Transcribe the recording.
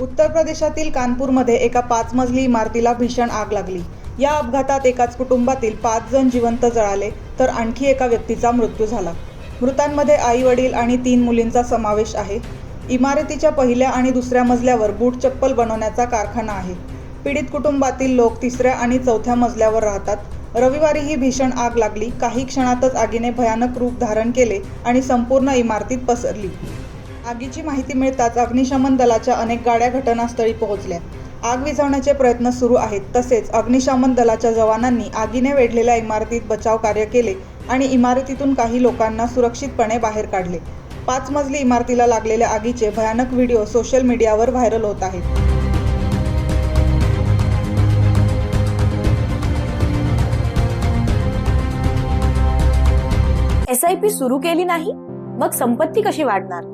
उत्तर प्रदेशातील कानपूरमध्ये एका पाच मजली इमारतीला भीषण आग लागली. या अपघातात एकाच कुटुंबातील पाच जण जिवंत जळाले तर आणखी एका व्यक्तीचा मृत्यू झाला. मृतांमध्ये आई वडील आणि तीन मुलींचा समावेश आहे. इमारतीच्या पहिल्या आणि दुसऱ्या मजल्यावर बूट चप्पल बनवण्याचा कारखाना आहे. पीडित कुटुंबातील लोक तिसऱ्या आणि चौथ्या मजल्यावर राहतात. रविवारी ही भीषण आग लागली. काही क्षणातच आगीने भयानक रूप धारण केले आणि संपूर्ण इमारतीत पसरली. आगीची माहिती मिळताच अग्निशमन दलाच्या अनेक गाड्या घटनास्थळी पोहोचल्या. आग विझवण्याचे प्रयत्न सुरू आहेत. तसेच अग्निशमन दलाच्या जवानांनी आगीने वेढलेल्या इमारतीत बचाव कार्य केले आणि इमारतीतून काही लोकांना सुरक्षितपणे बाहेर काढले. पाच मजली इमारतीला लागलेल्या आगीचे भयानक व्हिडिओ सोशल मीडियावर व्हायरल होत आहेत. एस आय पी सुरू केली नाही मग संपत्ती कशी वाढणार?